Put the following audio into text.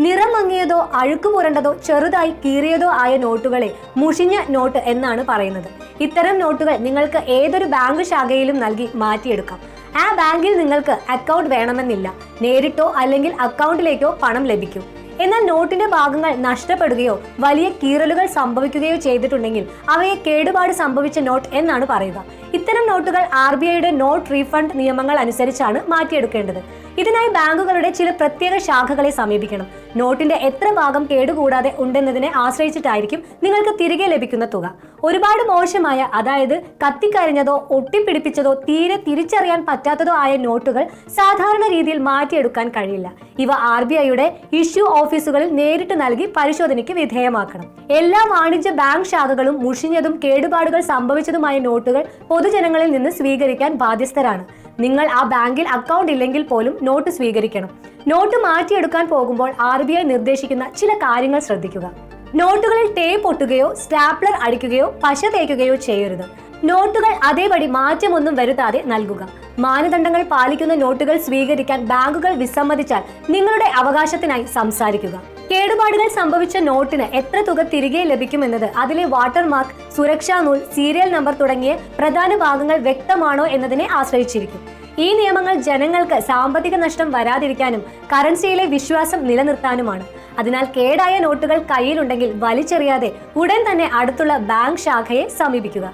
നിറം മങ്ങിയതോ അഴുക്ക് പുരണ്ടതോ ചെറുതായി കീറിയതോ ആയ നോട്ടുകളെ മുഷിഞ്ഞ നോട്ട് എന്നാണ് പറയുന്നത്. ഇത്തരം നോട്ടുകൾ നിങ്ങൾക്ക് ഏതൊരു ബാങ്ക് ശാഖയിലും നൽകി മാറ്റിയെടുക്കാം. ആ ബാങ്കിൽ നിങ്ങൾക്ക് അക്കൗണ്ട് വേണമെന്നില്ല. നേരിട്ടോ അല്ലെങ്കിൽ അക്കൗണ്ടിലേക്കോ പണം ലഭിക്കും. എന്നാൽ നോട്ടിന്റെ ഭാഗങ്ങൾ നഷ്ടപ്പെടുകയോ വലിയ കീറലുകൾ സംഭവിക്കുകയോ ചെയ്തിട്ടുണ്ടെങ്കിൽ അവയെ കേടുപാട് സംഭവിച്ച നോട്ട് എന്നാണ് പറയുക. ഇത്തരം നോട്ടുകൾ ആർ ബി ഐയുടെ നോട്ട് റീഫണ്ട് നിയമങ്ങൾ അനുസരിച്ചാണ് മാറ്റിയെടുക്കേണ്ടത്. ഇതിനായി ബാങ്കുകളുടെ ചില പ്രത്യേക ശാഖകളെ സമീപിക്കണം. നോട്ടിന്റെ എത്ര ഭാഗം കേടുകൂടാതെ ഉണ്ടെന്നതിനെ ആശ്രയിച്ചിട്ടായിരിക്കും നിങ്ങൾക്ക് തിരികെ ലഭിക്കുന്ന തുക. ഒരുപാട് മോശമായ അതായത് കത്തിക്കരിഞ്ഞതോ ഒട്ടിപ്പിടിപ്പിച്ചതോ തീരെ തിരിച്ചറിയാൻ പറ്റാത്തതോ ആയ നോട്ടുകൾ സാധാരണ രീതിയിൽ മാറ്റിയെടുക്കാൻ കഴിയില്ല. ഇവ ആർ ബി ഐയുടെ ഇഷ്യൂ ഓഫീസുകളിൽ നേരിട്ട് നൽകി പരിശോധനയ്ക്ക് വിധേയമാക്കണം. എല്ലാ വാണിജ്യ ബാങ്ക് ശാഖകളും മുഷിഞ്ഞതും കേടുപാടുകൾ സംഭവിച്ചതുമായ നോട്ടുകൾ പൊതുജനങ്ങളിൽ നിന്ന് സ്വീകരിക്കാൻ ബാധ്യസ്ഥരാണ്. നിങ്ങൾ ആ ബാങ്കിൽ അക്കൗണ്ട് ഇല്ലെങ്കിൽ പോലും നോട്ട് സ്വീകരിക്കണം. നോട്ട് മാറ്റിയെടുക്കാൻ പോകുമ്പോൾ ആർ ബി ഐ നിർദ്ദേശിക്കുന്ന ചില കാര്യങ്ങൾ ശ്രദ്ധിക്കുക. നോട്ടുകളിൽ ടേപ്പ് ഒട്ടുകയോ സ്റ്റാപ്ലർ അടിക്കുകയോ പശ തേക്കുകയോ ചെയ്യരുത്. നോട്ടുകൾ അതേപടി മാറ്റമൊന്നും വരുത്താതെ നൽകുക. മാനദണ്ഡങ്ങൾ പാലിക്കുന്ന നോട്ടുകൾ സ്വീകരിക്കാൻ ബാങ്കുകൾ വിസമ്മതിച്ചാൽ നിങ്ങളുടെ അവകാശത്തിനായി സംസാരിക്കുക. കേടുപാടുകൾ സംഭവിച്ച നോട്ടിന് എത്ര തുക തിരികെ ലഭിക്കുമെന്നത് അതിലെ വാട്ടർമാർക്ക് സുരക്ഷാ നൂൽ സീരിയൽ നമ്പർ തുടങ്ങിയ പ്രധാന ഭാഗങ്ങൾ വ്യക്തമാണോ എന്നതിനെ ആശ്രയിച്ചിരിക്കും. ഈ നിയമങ്ങൾ ജനങ്ങൾക്ക് സാമ്പത്തിക നഷ്ടം വരാതിരിക്കാനും കറൻസിയിലെ വിശ്വാസം നിലനിർത്താനുമാണ്. അതിനാൽ കേടായ നോട്ടുകൾ കയ്യിലുണ്ടെങ്കിൽ വലിച്ചെറിയാതെ ഉടൻ തന്നെ അടുത്തുള്ള ബാങ്ക് ശാഖയെ സമീപിക്കുക.